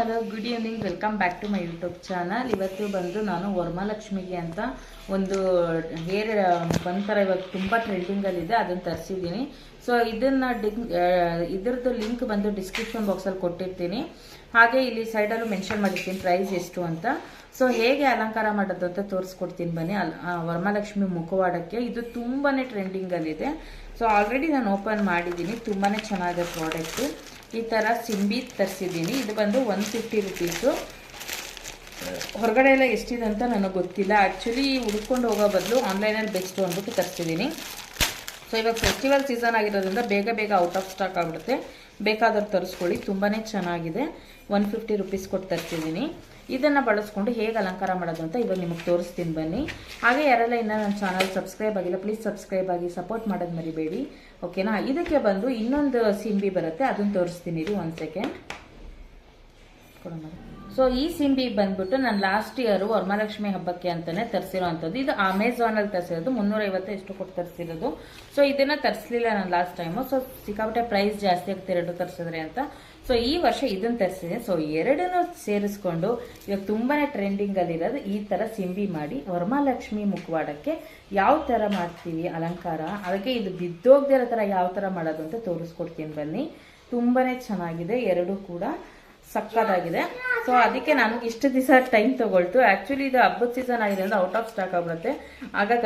Hello good evening welcome back to my YouTube channel ಇವತ್ತು ಬಂದು ನಾನು ವರಮಹಾಲಕ್ಷ್ಮಿಗೆ ಅಂತ ಒಂದು ಹೇರ್ ಒಂಥರ ಇವಾಗ ತುಂಬ ಟ್ರೆಂಡಿಂಗಲ್ಲಿದೆ ಅದನ್ನು ತರಿಸಿದ್ದೀನಿ. ಸೊ ಇದನ್ನು ಡಿಂಗ್ ಇದ್ರದ್ದು ಲಿಂಕ್ ಬಂದು ಡಿಸ್ಕ್ರಿಪ್ಷನ್ ಬಾಕ್ಸಲ್ಲಿ ಕೊಟ್ಟಿರ್ತೀನಿ. ಹಾಗೆ ಇಲ್ಲಿ ಸೈಡಲ್ಲೂ ಮೆನ್ಷನ್ ಮಾಡಿರ್ತೀನಿ ಪ್ರೈಸ್ ಎಷ್ಟು ಅಂತ. ಸೊ ಹೇಗೆ ಅಲಂಕಾರ ಮಾಡೋದು ಅಂತ ತೋರಿಸ್ಕೊಡ್ತೀನಿ ಬನ್ನಿ. ಅಲ್ ವರಮಹಾಲಕ್ಷ್ಮಿ ಮುಖವಾಡಕ್ಕೆ. ಇದು ತುಂಬಾ ಟ್ರೆಂಡಿಂಗಲ್ಲಿದೆ ಸೊ ಆಲ್ರೆಡಿ ನಾನು ಓಪನ್ ಮಾಡಿದ್ದೀನಿ ತುಂಬಾ ಚೆನ್ನಾಗಿದೆ ಪ್ರಾಡಕ್ಟು ಈ ಥರ ಸಿಂಬಿ ತರಿಸಿದ್ದೀನಿ. ಇದು ಬಂದು ಒನ್ ಫಿಫ್ಟಿ ರುಪೀಸು ಹೊರಗಡೆ ಎಲ್ಲ ಎಷ್ಟಿದೆ ಅಂತ ನನಗೆ ಗೊತ್ತಿಲ್ಲ. ಆ್ಯಕ್ಚುಲಿ ಹುಡ್ಕೊಂಡು ಹೋಗೋ ಬದಲು ಆನ್ಲೈನಲ್ಲಿ ಬೆಸ್ಟ್ ಅಂದ್ಬಿಟ್ಟು ತರಿಸಿದ್ದೀನಿ. ಸೊ ಇವಾಗ ಫೆಸ್ಟಿವಲ್ ಸೀಸನ್ ಆಗಿರೋದ್ರಿಂದ ಬೇಗ ಬೇಗ ಔಟ್ ಆಫ್ ಸ್ಟಾಕ್ ಆಗಿಬಿಡುತ್ತೆ. ಬೇಕಾದವ್ರು ತರಿಸ್ಕೊಳ್ಳಿ. ತುಂಬಾ ಚೆನ್ನಾಗಿದೆ. ಒನ್ ಫಿಫ್ಟಿ ರುಪೀಸ್ ಕೊಟ್ಟು ತರಿಸಿದ್ದೀನಿ. ಇದನ್ನು ಬಳಸ್ಕೊಂಡು ಹೇಗೆ ಅಲಂಕಾರ ಮಾಡೋದು ಅಂತ ಇವಾಗ ನಿಮಗೆ ತೋರಿಸ್ತೀನಿ ಬನ್ನಿ. ಹಾಗೆ ಯಾರೆಲ್ಲ ಇನ್ನೂ ನನ್ನ ಚಾನಲ್ ಸಬ್ಸ್ಕ್ರೈಬ್ ಆಗಿಲ್ಲ ಪ್ಲೀಸ್ ಸಬ್ಸ್ಕ್ರೈಬ್ ಆಗಿ ಸಪೋರ್ಟ್ ಮಾಡೋದು ಮರಿಬೇಡಿ. ಓಕೆನಾ ಇದಕ್ಕೆ ಬಂದು ಇನ್ನೊಂದು ಸಿಂಬಿ ಬರುತ್ತೆ ಅದನ್ನು ತೋರಿಸ್ತೀನಿ ಇದು ಒಂದು ಸೆಕೆಂಡ್ ಸೊ ಈ ಸಿಂಬಿ ಬಂದ್ಬಿಟ್ಟು ನಾನು ಲಾಸ್ಟ್ ಇಯರ್ ವರಮಹಾಲಕ್ಷ್ಮಿ ಹಬ್ಬಕ್ಕೆ ಅಂತಾನೆ ತರಿಸಿರೋವಂಥದ್ದು. ಇದು ಅಮೆಝಾನಲ್ಲಿ ತರಿಸಿರೋದು. ಮುನ್ನೂರೈವತ್ತು ಎಷ್ಟು ಕೊಟ್ಟು ತರಿಸಿರೋದು. ಸೊ ಇದನ್ನ ತರಿಸಲಿಲ್ಲ ನಾನು ಲಾಸ್ಟ್ ಟೈಮು ಸೊ ಸಿಕ್ಕಾಪಟ್ಟೆ ಪ್ರೈಸ್ ಜಾಸ್ತಿ ಆಗುತ್ತೆ ಎರಡು ತರಿಸಿದ್ರೆ ಅಂತ. ಸೊ ಈ ವರ್ಷ ಇದನ್ನ ತರಿಸಿದೆ ಸೊ ಎರಡನ್ನೂ ಸೇರಿಸ್ಕೊಂಡು ಇವಾಗ ತುಂಬಾನೇ ಟ್ರೆಂಡಿಂಗ್ ಅಲ್ಲಿರೋದು ಈ ತರ ಸಿಂಬಿ ಮಾಡಿ ವರಮಹಾಲಕ್ಷ್ಮಿ ಮುಖವಾಡಕ್ಕೆ ಯಾವ ತರ ಮಾಡ್ತೀವಿ ಅಲಂಕಾರ, ಅದಕ್ಕೆ ಇದು ಬಿದ್ದೋಗ್ದಿರೋ ಥರ ಯಾವ ತರ ಮಾಡೋದು ಅಂತ ತೋರಿಸ್ಕೊಡ್ತೀನಿ ಬನ್ನಿ. ತುಂಬಾ ಚೆನ್ನಾಗಿದೆ. ಎರಡೂ ಕೂಡ. ಸಕ್ಕತ್ತಾಗಿದೆ. ಸೊ ಅದಕ್ಕೆ ನನಗೆ ಇಷ್ಟು ದಿವಸ ಟೈಮ್ ತಗೊಳ್ತು. ಆ್ಯಕ್ಚುಲಿ ಇದು ಹಬ್ಬದ ಸೀಸನ್ ಆಗಿದೆ ಅಂದ್ರೆ ಔಟ್ ಆಫ್ ಸ್ಟಾಕ್ ಆಗ್ಬಿಡುತ್ತೆ. ಆಗಾಗ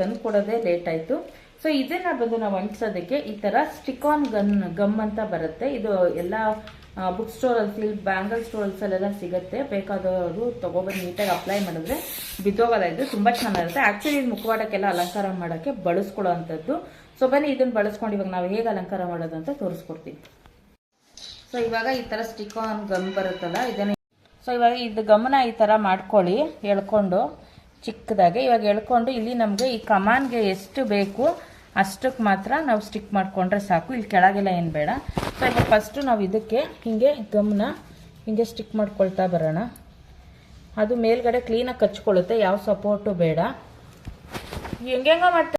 ತಂದು ಕೊಡೋದೇ ಲೇಟ್ ಆಯಿತು. ಸೊ ಇದನ್ನ ಬಂದು ನಾವು ಅಂಟಿಸೋದಕ್ಕೆ ಈ ಥರ ಆನ್ ಗನ್ ಗಮ್ ಅಂತ ಬರುತ್ತೆ. ಇದು ಎಲ್ಲ ಬುಕ್ ಸ್ಟೋರಲ್ಲಿ ಬ್ಯಾಂಗಲ್ ಸ್ಟೋರ್ಸಲ್ಲೆಲ್ಲ ಸಿಗುತ್ತೆ. ಬೇಕಾದವರು ತೊಗೊಬಂದು ನೀಟಾಗಿ ಅಪ್ಲೈ ಮಾಡಿದ್ರೆ ಬಿದ್ದೋಗಲ್ಲ. ಇದು ತುಂಬ ಚೆನ್ನಾಗಿರುತ್ತೆ. ಆ್ಯಕ್ಚುಲಿ ಇದು ಮುಖವಾಡಕ್ಕೆಲ್ಲ ಅಲಂಕಾರ ಮಾಡೋಕ್ಕೆ ಬಳಸ್ಕೊಳ್ಳೋ ಅಂಥದ್ದು. ಸೊ ಬನ್ನಿ, ಇದನ್ನು ಬಳಸ್ಕೊಂಡು ಇವಾಗ ನಾವು ಹೇಗೆ ಅಲಂಕಾರ ಮಾಡೋದು ಅಂತ ತೋರಿಸ್ಕೊಡ್ತೀನಿ. ಸೊ ಇವಾಗ ಈ ಥರ ಸ್ಟಿಕ್ ಆನ್ ಗಮ್ ಬರುತ್ತಲ್ಲ, ಇದನ್ನ ಸೊ ಇವಾಗ ಇದು ಗಮನ ಈ ಥರ ಮಾಡ್ಕೊಳ್ಳಿ ಎಳ್ಕೊಂಡು ಚಿಕ್ಕದಾಗೆ. ಇವಾಗ ಎಳ್ಕೊಂಡು ಇಲ್ಲಿ ನಮಗೆ ಈ ಕಮಾನ್ಗೆ ಎಷ್ಟು ಬೇಕು ಅಷ್ಟಕ್ಕೆ ಮಾತ್ರ ನಾವು ಸ್ಟಿಕ್ ಮಾಡಿಕೊಂಡ್ರೆ ಸಾಕು. ಇಲ್ಲಿ ಕೆಳಗೆಲ್ಲ ಏನು ಬೇಡ. ಸೊ ಇವಾಗ ಫಸ್ಟು ನಾವು ಇದಕ್ಕೆ ಹಿಂಗೆ ಗಮನ ಹಿಂಗೆ ಸ್ಟಿಕ್ ಮಾಡ್ಕೊಳ್ತಾ ಬರೋಣ. ಅದು ಮೇಲ್ಗಡೆ ಕ್ಲೀನಾಗಿ ಕಚ್ಕೊಳ್ಳುತ್ತೆ, ಯಾವ ಸಪೋರ್ಟು ಬೇಡ. ಹೆಂಗೆ ಮಾಡ್ತಾ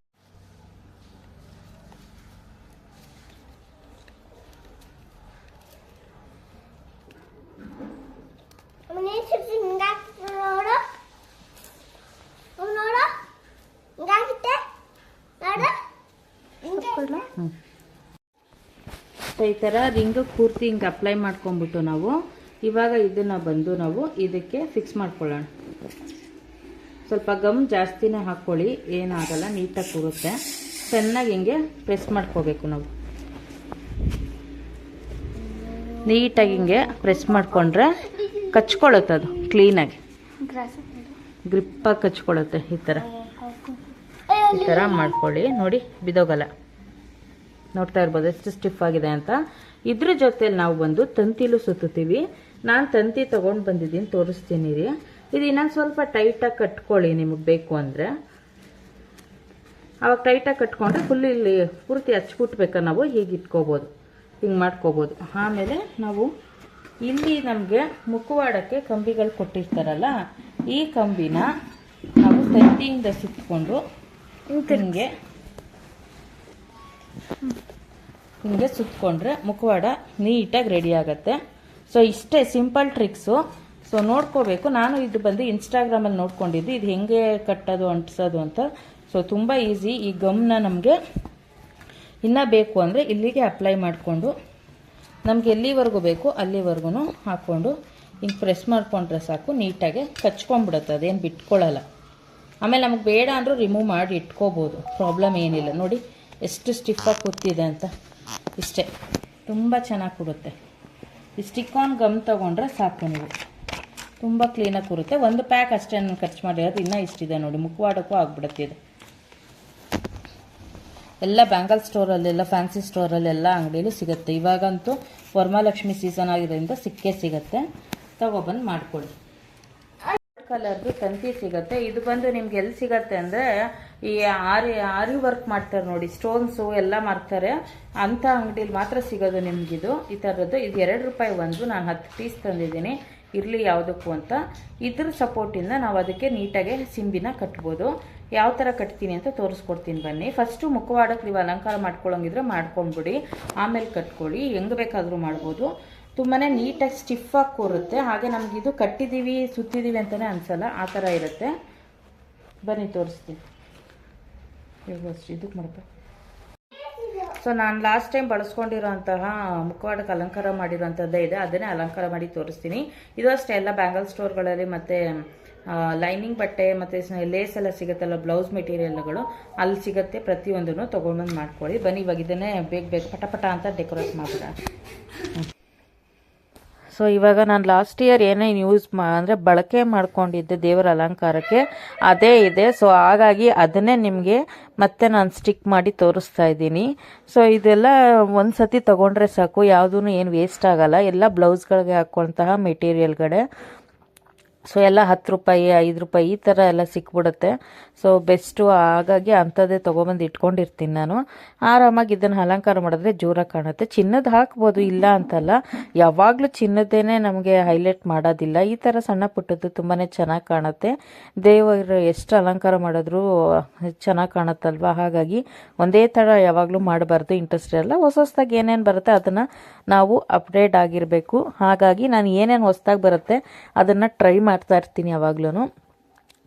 ಅವನೇ ಸುತ್ತಿ ಹಿಂಗಾಕ್ತ ನೋಡು ಅವ್ನ್ ನೋಡು ಹಿಂಗಾಗಿತ್ತೆ ನೋಡು ಹಿಂಗೆ ಸೊ ಈ ಥರ ರಿಂಗ್ ಪೂರ್ತಿ ಹಿಂಗೆ ಅಪ್ಲೈ ಮಾಡ್ಕೊಂಬಿಟ್ಟು ನಾವು ಇವಾಗ ಇದನ್ನು ಬಂದು ನಾವು ಇದಕ್ಕೆ ಫಿಕ್ಸ್ ಮಾಡ್ಕೊಳ್ಳೋಣ. ಸ್ವಲ್ಪ ಗಮ್ ಜಾಸ್ತಿನೇ ಹಾಕ್ಕೊಳ್ಳಿ ಏನಾಗಲ್ಲ, ನೀಟಾಗಿ ಕೂರುತ್ತೆ. ಚೆನ್ನಾಗಿ ಹಿಂಗೆ ಪ್ರೆಸ್ ಮಾಡ್ಕೋಬೇಕು ನಾವು. ನೀಟಾಗಿ ಹಿಂಗೆ ಪ್ರೆಸ್ ಮಾಡಿಕೊಂಡ್ರೆ ಕಚ್ಕೊಳ್ಳುತ್ತೆ ಅದು, ಕ್ಲೀನಾಗಿ. ಗ್ರಿಪ್ಪಾಗಿ ಕಚ್ಕೊಳ್ಳುತ್ತೆ ಈ ಥರ ಈ ಥರ ಮಾಡ್ಕೊಳ್ಳಿ, ನೋಡಿ, ಬಿದೋಗಲ್ಲ. ನೋಡ್ತಾ ಇರ್ಬೋದು, ಎಷ್ಟು ಸ್ಟಿಫ್ ಆಗಿದೆ ಅಂತ. ಇದ್ರ ಜೊತೆಲಿ ನಾವು ಬಂದು ತಂತಿಲೂ ಸುತ್ತೀವಿ ನಾನು ತಂತಿ ತೊಗೊಂಡು ಬಂದಿದ್ದೀನಿ, ತೋರಿಸ್ತೀನಿ ರೀ. ಇದು ಇನ್ನೊಂದು ಸ್ವಲ್ಪ ಟೈಟಾಗಿ ಕಟ್ಕೊಳ್ಳಿ ನಿಮಗೆ ಬೇಕು ಅಂದರೆ. ಅವಾಗ ಟೈಟಾಗಿ ಕಟ್ಕೊಂಡ್ರೆ ಫುಲ್ ಇಲ್ಲಿ ಪೂರ್ತಿ ಹಚ್ಬಿಟ್ಬೇಕಾ ನಾವು, ಹೀಗೆ ಇಟ್ಕೋಬೋದು. ಹಿಂಗೆ ಮಾಡ್ಕೋಬೋದು. ಆಮೇಲೆ ನಾವು ಇಲ್ಲಿ ನಮಗೆ ಮುಖವಾಡಕ್ಕೆ ಕಂಬಿಗಳು ಕೊಟ್ಟಿರ್ತಾರಲ್ಲ, ಈ ಕಂಬಿನ ನಾವು ತಂತಿಯಿಂದ ಸುತ್ತಕೊಂಡು ಹಿಂಗೆ ಹಿಂಗೆ ಸುತ್ತಕೊಂಡ್ರೆ ಮುಖವಾಡ ನೀಟಾಗಿ ರೆಡಿ ಆಗುತ್ತೆ. ಸೊ ಇಷ್ಟೇ ಸಿಂಪಲ್ ಟ್ರಿಕ್ಸು ಸೊ ನೋಡ್ಕೋಬೇಕು. ನಾನು ಇದು ಬಂದು ಇನ್ಸ್ಟಾಗ್ರಾಮಲ್ಲಿ ನೋಡ್ಕೊಂಡಿದ್ದು. ಇದು ಹೆಂಗೆ ಕಟ್ಟೋದು, ಅಂಟಿಸೋದು ಅಂತ. ಸೊ ತುಂಬ ಈಸಿ ಈ ಗಮ್ನ ನಮಗೆ ಇನ್ನೂ ಬೇಕು ಅಂದರೆ ಇಲ್ಲಿಗೆ ಅಪ್ಲೈ ಮಾಡಿಕೊಂಡು, ನಮ್ಗೆ ಎಲ್ಲಿವರೆಗೂ ಬೇಕು ಅಲ್ಲಿವರೆಗೂ ಹಾಕ್ಕೊಂಡು, ಹಿಂಗೆ ಪ್ರೆಸ್ ಮಾಡಿಕೊಂಡ್ರೆ ಸಾಕು, ನೀಟಾಗಿ ಕಚ್ಕೊಂಡ್ಬಿಡುತ್ತೆ. ಅದೇನು ಬಿಟ್ಕೊಳ್ಳಲ್ಲ ಆಮೇಲೆ ನಮಗೆ ಬೇಡ ಅಂದರೂ ರಿಮೂವ್ ಮಾಡಿ ಇಟ್ಕೋಬೋದು. ಪ್ರಾಬ್ಲಮ್ ಏನಿಲ್ಲ. ನೋಡಿ, ಎಷ್ಟು ಸ್ಟಿಫಾಗಿ ಕೂತಿದೆ ಅಂತ. ಇಷ್ಟೇ. ತುಂಬ ಚೆನ್ನಾಗಿ ಕೊಡುತ್ತೆ. ಈ ಸ್ಟಿಕ್ಕಾನ್ ಗಮ್ ತೊಗೊಂಡ್ರೆ ಸಾಕು ನೀವು. ತುಂಬ ಕ್ಲೀನಾಗಿ ಕೊಡುತ್ತೆ. ಒಂದು ಪ್ಯಾಕ್ ಅಷ್ಟೇ ನಾನು ಖರ್ಚು ಮಾಡಿರೋದು. ಇನ್ನೂ ಇಷ್ಟಿದೆ ನೋಡಿ. ಮುಖವಾಡಕ್ಕೂ ಆಗ್ಬಿಡುತ್ತೆ ಇದು. ಎಲ್ಲ ಬ್ಯಾಂಗಲ್ ಸ್ಟೋರಲ್ಲೆಲ್ಲ ಫ್ಯಾನ್ಸಿ ಸ್ಟೋರಲ್ಲೆಲ್ಲ ಅಂಗಡಿಯಲ್ಲೂ ಸಿಗುತ್ತೆ. ಇವಾಗಂತೂ ವರಮಹಾಲಕ್ಷ್ಮಿ ಸೀಸನ್ ಆಗಿರೋದ್ರಿಂದ ಸಿಕ್ಕೇ ಸಿಗುತ್ತೆ. ತಗೊಬಂದು ಮಾಡ್ಕೊಳ್ಳಿ. ಕಲರ್ದು ತಂತಿ ಸಿಗುತ್ತೆ. ಇದು ಬಂದು ನಿಮ್ಗೆ ಎಲ್ಲಿ ಸಿಗತ್ತೆ ಅಂದರೆ ಈ ಆರಿ ಆರಿ ವರ್ಕ್ ಮಾಡ್ತಾರೆ ನೋಡಿ ಸ್ಟೋನ್ಸು ಎಲ್ಲ ಮಾರ್ತಾರೆ. ಅಂಥ ಅಂಗಡಿಲಿ ಮಾತ್ರ ಸಿಗೋದು ನಿಮಗಿದು. ಈ ಥರದ್ದು ಇದು ಎರಡು ರೂಪಾಯಿ ಒಂದು, ನಾನು ಹತ್ತು ಪೀಸ್ ತಂದಿದ್ದೀನಿ. ಇರಲಿ ಯಾವುದಕ್ಕೂ ಅಂತ. ಇದ್ರ ಸಪೋರ್ಟಿಂದ ನಾವು ಅದಕ್ಕೆ ನೀಟಾಗಿ ಸಿಂಬಿನ ಕಟ್ಬೋದು. ಯಾವ ಥರ ಕಟ್ತೀನಿ ಅಂತ ತೋರಿಸ್ಕೊಡ್ತೀನಿ ಬನ್ನಿ. ಫಸ್ಟು ಮುಖವಾಡಕ್ಕೆ ನೀವು ಅಲಂಕಾರ ಮಾಡ್ಕೊಳ್ಳೋಂಗಿದ್ರೆ ಮಾಡ್ಕೊಂಡ್ಬಿಡಿ ಆಮೇಲೆ ಕಟ್ಕೊಳ್ಳಿ. ಹೆಂಗೆ ಬೇಕಾದರೂ ಮಾಡ್ಬೋದು. ತುಂಬಾ ನೀಟಾಗಿ ಸ್ಟಿಫಾಗಿ ಕೂರುತ್ತೆ. ಹಾಗೆ ನಮಗಿದು ಕಟ್ಟಿದ್ದೀವಿ ಸುತ್ತಿದ್ದೀವಿ ಅಂತಲೇ ಅನಿಸಲ್ಲ. ಆ ಥರ ಇರುತ್ತೆ. ಬನ್ನಿ ತೋರಿಸ್ತೀನಿ. ಇದಕ್ಕೆ ಮಾಡಪ್ಪ ಸೊ ನಾನು ಲಾಸ್ಟ್ ಟೈಮ್ ಬಳಸ್ಕೊಂಡಿರೋಂತಹ ಮುಖವಾಡಕ್ಕೆ ಅಲಂಕಾರ ಮಾಡಿರೋಂಥದ್ದೇ ಇದೆ. ಅದನ್ನೇ ಅಲಂಕಾರ ಮಾಡಿ ತೋರಿಸ್ತೀನಿ. ಇದು ಅಷ್ಟೇ ಎಲ್ಲ ಬ್ಯಾಂಗಲ್ ಸ್ಟೋರ್ಗಳಲ್ಲಿ ಮತ್ತು ಲೈನಿಂಗ್ ಬಟ್ಟೆ ಮತ್ತು ಲೇಸ್ ಎಲ್ಲ ಸಿಗುತ್ತಲ್ಲ ಬ್ಲೌಸ್ ಮೆಟೀರಿಯಲ್ಗಳು ಅಲ್ಲಿ ಸಿಗುತ್ತೆ ಪ್ರತಿಯೊಂದನ್ನು ತೊಗೊಂಡ್ಬಂದು ಮಾಡ್ಕೊಳ್ಳಿ. ಬನ್ನಿ, ಇವಾಗ ಇದನ್ನೇ ಬೇಗ ಬೇಗ ಪಟ ಪಟ ಅಂತ ಡೆಕೋರೇಟ್ ಮಾಡಿಬಿಡ ಸೊ ಇವಾಗ ನಾನು ಲಾಸ್ಟ್ ಇಯರ್ ಏನೇನು ಯೂಸ್ ಮಾ ಅಂದರೆ ಬಳಕೆ ಮಾಡ್ಕೊಂಡಿದ್ದೆ ದೇವರ ಅಲಂಕಾರಕ್ಕೆ. ಅದೇ ಇದೆ. ಸೊ ಹಾಗಾಗಿ ಅದನ್ನೇ ನಿಮಗೆ ಮತ್ತೆ ನಾನು ಸ್ಟಿಕ್ ಮಾಡಿ ತೋರಿಸ್ತಾ ಇದ್ದೀನಿ. ಸೊ ಇದೆಲ್ಲ ಒಂದು ಸತಿ ತೊಗೊಂಡ್ರೆ ಸಾಕು. ಯಾವುದೂ ಏನು ವೇಸ್ಟ್ ಆಗೋಲ್ಲ. ಎಲ್ಲ ಬ್ಲೌಸ್ಗಳಿಗೆ ಹಾಕುವಂತಹ ಮೆಟೀರಿಯಲ್ಗಳೇ ಸೊ ಎಲ್ಲ ಹತ್ತು ರೂಪಾಯಿ, ಐದು ರೂಪಾಯಿ ಈ ಥರ ಎಲ್ಲ ಸಿಕ್ಬಿಡುತ್ತೆ. ಸೊ ಬೆಸ್ಟು ಹಾಗಾಗಿ ಅಂಥದ್ದೇ ತೊಗೊಬಂದು ಇಟ್ಕೊಂಡಿರ್ತೀನಿ ನಾನು. ಆರಾಮಾಗಿ ಇದನ್ನು ಅಲಂಕಾರ ಮಾಡಿದ್ರೆ ಜೋರಾಗಿ ಕಾಣುತ್ತೆ. ಚಿನ್ನದ ಹಾಕ್ಬೋದು, ಇಲ್ಲ ಅಂತಲ್ಲ. ಯಾವಾಗಲೂ ಚಿನ್ನದ್ದೇನೆ ನಮಗೆ ಹೈಲೈಟ್ ಮಾಡೋದಿಲ್ಲ. ಈ ಥರ ಸಣ್ಣ ಪುಟ್ಟದ್ದು ತುಂಬಾ ಚೆನ್ನಾಗಿ ಕಾಣುತ್ತೆ. ದೇವರು ಎಷ್ಟು ಅಲಂಕಾರ ಮಾಡಿದ್ರೂ ಚೆನ್ನಾಗಿ ಕಾಣುತ್ತಲ್ವ? ಹಾಗಾಗಿ ಒಂದೇ ಥರ ಯಾವಾಗಲೂ ಮಾಡಬಾರ್ದು. ಇಂಟ್ರೆಸ್ಟ್ ಇರಲ್ಲ ಹೊಸ ಹೊಸದಾಗಿ ಏನೇನು ಬರುತ್ತೆ ಅದನ್ನು ನಾವು ಅಪ್ಡೇಟ್ ಆಗಿರಬೇಕು. ಹಾಗಾಗಿ ನಾನು ಏನೇನು ಹೊಸದಾಗಿ ಬರುತ್ತೆ ಅದನ್ನು ಟ್ರೈ ಮಾಡ್ತಾ ಇರ್ತೀನಿ ಯಾವಾಗ್ಲೂ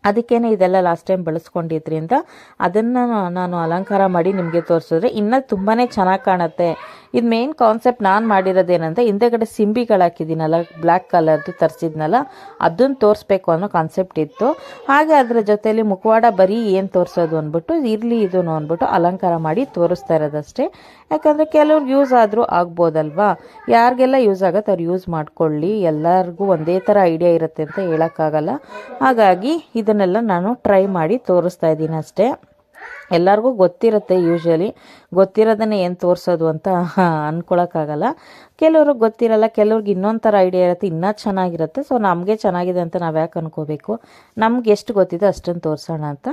ಅದಕ್ಕೇನೆ ಇದೆಲ್ಲ ಲಾಸ್ಟ್ ಟೈಮ್ ಬಳಸ್ಕೊಂಡಿದ್ರಿಂದ ಅದನ್ನು ನಾನು ಅಲಂಕಾರ ಮಾಡಿ ನಿಮಗೆ ತೋರಿಸಿದ್ರೆ ಇನ್ನೂ ತುಂಬಾ ಚೆನ್ನಾಗಿ ಕಾಣುತ್ತೆ. ಇದು ಮೇನ್ ಕಾನ್ಸೆಪ್ಟ್ ನಾನು ಮಾಡಿರೋದೇನಂದರೆ ಹಿಂದೆಗಡೆ ಸಿಂಬಿಗಳು ಹಾಕಿದ್ದೀನಲ್ಲ ಬ್ಲ್ಯಾಕ್ ಕಲರ್ದು ತರಿಸಿದ್ನಲ್ಲ ಅದನ್ನು ತೋರಿಸ್ಬೇಕು ಅನ್ನೋ ಕಾನ್ಸೆಪ್ಟ್ ಇತ್ತು. ಹಾಗೆ ಅದರ ಜೊತೆಯಲ್ಲಿ ಮುಖವಾಡ ಬರೀ ಏನು ತೋರಿಸೋದು ಅಂದ್ಬಿಟ್ಟು, ಇರಲಿ ಇದನ್ನು ಅಂದ್ಬಿಟ್ಟು ಅಲಂಕಾರ ಮಾಡಿ ತೋರಿಸ್ತಾ ಇರೋದಷ್ಟೇ. ಯಾಕಂದರೆ ಕೆಲವ್ರಿಗೆ ಯೂಸ್ ಆದರೂ ಆಗ್ಬೋದಲ್ವಾ? ಯಾರಿಗೆಲ್ಲ ಯೂಸ್ ಆಗುತ್ತೆ ಅವ್ರು ಯೂಸ್ ಮಾಡ್ಕೊಳ್ಳಿ. ಎಲ್ಲರಿಗೂ ಒಂದೇ ಥರ ಐಡಿಯಾ ಇರುತ್ತೆ ಅಂತ ಹೇಳೋಕ್ಕಾಗಲ್ಲ. ಹಾಗಾಗಿ ಇದನ್ನೆಲ್ಲ ನಾನು ಟ್ರೈ ಮಾಡಿ ತೋರಿಸ್ತಾ ಇದ್ದೀನಿ ಅಷ್ಟೇ. ಎಲ್ಲರಿಗೂ ಗೊತ್ತಿರುತ್ತೆ ಯೂಶ್ವಲಿ ಗೊತ್ತಿರೋದನ್ನೇ ಏನು ತೋರಿಸೋದು ಅಂತ ಅಂದ್ಕೊಳಕ್ಕಾಗಲ್ಲ ಕೆಲವ್ರಿಗೆ ಗೊತ್ತಿರಲ್ಲ, ಕೆಲವ್ರಿಗೆ ಇನ್ನೊಂದು ಥರ ಐಡಿಯಾ ಇರುತ್ತೆ, ಇನ್ನೂ ಚೆನ್ನಾಗಿರುತ್ತೆ. ಸೊ ನಮಗೆ ಚೆನ್ನಾಗಿದೆ ಅಂತ ನಾವು ಯಾಕೆ ಅನ್ಕೋಬೇಕು? ನಮ್ಗೆ ಎಷ್ಟು ಗೊತ್ತಿದೆ ಅಷ್ಟನ್ನು ತೋರಿಸೋಣ ಅಂತ.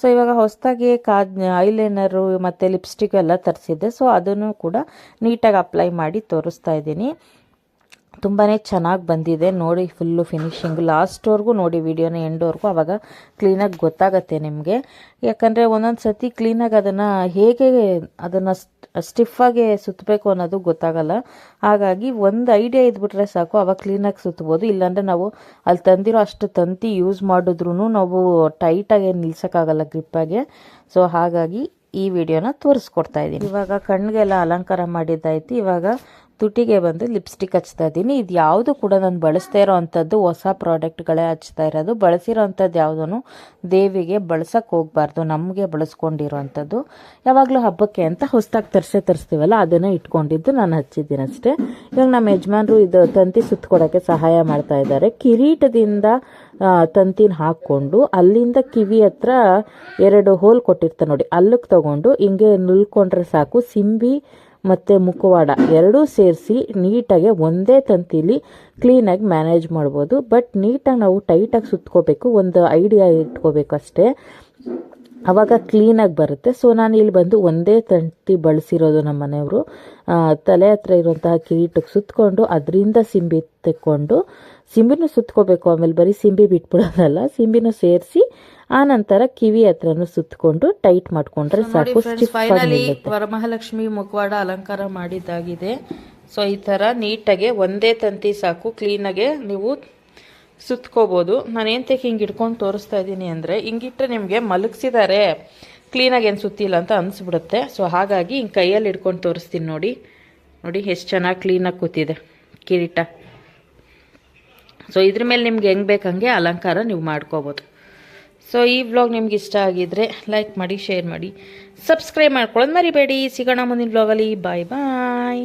ಸೊ ಇವಾಗ ಹೊಸದಾಗಿ ಕಾಜ್ ಐಲೈನರು ಮತ್ತು ಲಿಪ್ಸ್ಟಿಕ್ ಎಲ್ಲ ತರಿಸಿದ್ದೆ. ಸೊ ಅದನ್ನು ಕೂಡ ನೀಟಾಗಿ ಅಪ್ಲೈ ಮಾಡಿ ತೋರಿಸ್ತಾ ಇದ್ದೀನಿ. ತುಂಬಾ ಚೆನ್ನಾಗಿ ಬಂದಿದೆ. ನೋಡಿ ಫುಲ್ಲು ಫಿನಿಶಿಂಗ್ ಲಾಸ್ಟ್ವರೆಗೂ ನೋಡಿ ವಿಡಿಯೋನ ಎಂಡ್ವರೆಗೂ ಆವಾಗ ಕ್ಲೀನಾಗಿ ಗೊತ್ತಾಗತ್ತೆ ನಿಮಗೆ. ಯಾಕಂದರೆ ಒಂದೊಂದು ಸತಿ ಕ್ಲೀನಾಗಿ ಅದನ್ನು ಹೇಗೆ ಅದನ್ನು ಸ್ಟಿಫಾಗೆ ಸುತ್ತಬೇಕು ಅನ್ನೋದು ಗೊತ್ತಾಗಲ್ಲ. ಹಾಗಾಗಿ ಒಂದು ಐಡಿಯಾ ಇದ್ಬಿಟ್ರೆ ಸಾಕು, ಅವಾಗ ಕ್ಲೀನಾಗಿ ಸುತ್ತಬೋದು ಇಲ್ಲಾಂದರೆ ನಾವು ಅಲ್ಲಿ ತಂದಿರೋ ಅಷ್ಟು ತಂತಿ ಯೂಸ್ ಮಾಡಿದ್ರೂ ನಾವು ಟೈಟಾಗಿ ನಿಲ್ಸೋಕ್ಕಾಗಲ್ಲ ಗ್ರಿಪ್ಪಾಗೆ ಸೊ ಹಾಗಾಗಿ ಈ ವಿಡಿಯೋನ ತೋರಿಸ್ಕೊಡ್ತಾ ಇದ್ದೀನಿ. ಇವಾಗ ಕಣ್ಣಿಗೆಲ್ಲ ಅಲಂಕಾರ ಮಾಡಿದ್ದಾಯ್ತು. ಇವಾಗ ತುಟಿಗೆ ಬಂದು ಲಿಪ್ಸ್ಟಿಕ್ ಹಚ್ತಾ ಇದ್ದೀನಿ. ಇದು ಯಾವುದು ಕೂಡ ನಾನು ಬಳಸ್ತಾ ಇರೋ ಅಂಥದ್ದು ಹೊಸ ಪ್ರಾಡಕ್ಟ್ಗಳೇ ಹಚ್ತಾ ಇರೋದು. ಬಳಸಿರೋ ಅಂಥದ್ದು ದೇವಿಗೆ ಬಳಸಕ್ಕೆ ಹೋಗಬಾರ್ದು. ನಮಗೆ ಬಳಸ್ಕೊಂಡಿರೋ ಅಂಥದ್ದು ಯಾವಾಗಲೂ ಹಬ್ಬಕ್ಕೆ ಅಂತ ಹೊಸ್ದಾಗಿ ತರಿಸೇ ತರಿಸ್ತೀವಲ್ಲ, ಅದನ್ನು ಇಟ್ಕೊಂಡಿದ್ದು ನಾನು ಹಚ್ಚಿದ್ದೀನಿ ಅಷ್ಟೇ ಇವಾಗ ನಮ್ಮ ಯಜಮಾನರು ಇದು ತಂತಿ ಸುತ್ತಕೊಡೋಕ್ಕೆ ಸಹಾಯ ಮಾಡ್ತಾ ಇದ್ದಾರೆ. ಕಿರೀಟದಿಂದ ತಂತಿನ ಹಾಕ್ಕೊಂಡು ಅಲ್ಲಿಂದ ಕಿವಿ ಹತ್ರ ಎರಡು ಹೋಲ್ ಕೊಟ್ಟಿರ್ತಾರೆ ನೋಡಿ. ಅಲ್ಲಿಗೆ ತಗೊಂಡು ಹಿಂಗೆ ನುಲ್ಕೊಂಡ್ರೆ ಸಾಕು. ಸಿಂಬಿ ಮತ್ತು ಮುಖವಾಡ ಎರಡೂ ಸೇರಿಸಿ ನೀಟಾಗಿ ಒಂದೇ ತಂತಿಲಿ ಕ್ಲೀನಾಗಿ ಮ್ಯಾನೇಜ್ ಮಾಡ್ಬೋದು. ಬಟ್ ನೀಟಾಗಿ ನಾವು ಟೈಟಾಗಿ ಸುತ್ಕೋಬೇಕು. ಒಂದು ಐಡಿಯಾ ಇಟ್ಕೋಬೇಕು ಅಷ್ಟೇ. ಅವಾಗ ಕ್ಲೀನಾಗಿ ಬರುತ್ತೆ. ಸೊ ನಾನು ಇಲ್ಲಿ ಬಂದು ಒಂದೇ ತಂತಿ ಬಳಸಿರೋದು ನಮ್ಮ ಮನೆಯವರು. ತಲೆ ಹತ್ರ ಇರುವಂತಹ ಕಿರೀಟಕ್ಕೆ ಸುತ್ತಕೊಂಡು ಅದರಿಂದ ಸಿಂಬಿ ತೆಕ್ಕೊಂಡು ಸಿಂಬಿನೂ ಸುತ್ಕೋಬೇಕು. ಆಮೇಲೆ ಬರೀ ಸಿಂಬಿ ಬಿಟ್ಬಿಡೋದಲ್ಲ ಸಿಂಬಿನೂ ಸೇರಿಸಿ ಆ ನಂತರ ಕಿವಿ ಹತ್ರನೂ ಸುತ್ತಕೊಂಡು ಟೈಟ್ ಮಾಡಿಕೊಂಡ್ರೆ ಸಾಕು ಫೈನಲಿ ವರಮಹಾಲಕ್ಷ್ಮಿ ಮುಖವಾಡ ಅಲಂಕಾರ ಮಾಡಿದ್ದಾಗಿದೆ. ಸೊ ಈ ಥರ ನೀಟಾಗಿ ಒಂದೇ ತಂತಿ ಸಾಕು ಕ್ಲೀನಾಗೆ ನೀವು ಸುತ್ಕೋಬೋದು. ನಾನು ಏಂತಕ್ಕೆ ಹಿಂಗೆ ಇಟ್ಕೊಂಡು ತೋರಿಸ್ತಾ ಇದ್ದೀನಿ ಅಂದರೆ ಹಿಂಗಿಟ್ಟರೆ ನಿಮಗೆ ಮಲಗಿಸಿದ್ದಾರೆ ಕ್ಲೀನಾಗಿ ಏನು ಸುತ್ತಿಲ್ಲ ಅಂತ ಅನಿಸ್ಬಿಡುತ್ತೆ. ಸೊ ಹಾಗಾಗಿ ಹಿಂಗೆ ಕೈಯಲ್ಲಿ ಹಿಡ್ಕೊಂಡು ತೋರಿಸ್ತೀನಿ ನೋಡಿ. ನೋಡಿ, ಎಷ್ಟು ಚೆನ್ನಾಗಿ ಕ್ಲೀನಾಗಿ ಕೂತಿದೆ ಕಿರೀಟ. ಸೊ ಇದ್ರ ಮೇಲೆ ನಿಮ್ಗೆ ಹೆಂಗೆ ಬೇಕಂಗೆ ಅಲಂಕಾರ ನೀವು ಮಾಡ್ಕೋಬೋದು. ಸೊ ಈ ವ್ಲಾಗ್ ನಿಮ್ಗೆ ಇಷ್ಟ ಆಗಿದ್ರೆ ಲೈಕ್ ಮಾಡಿ ಶೇರ್ ಮಾಡಿ ಸಬ್ಸ್ಕ್ರೈಬ್ ಮಾಡ್ಕೊಳ್ಳೋದು ಮರಿಬೇಡಿ. ಸಿಗೋಣ ಮುಂದಿನ ವ್ಲಾಗಲ್ಲಿ ಬಾಯ್ ಬಾಯ್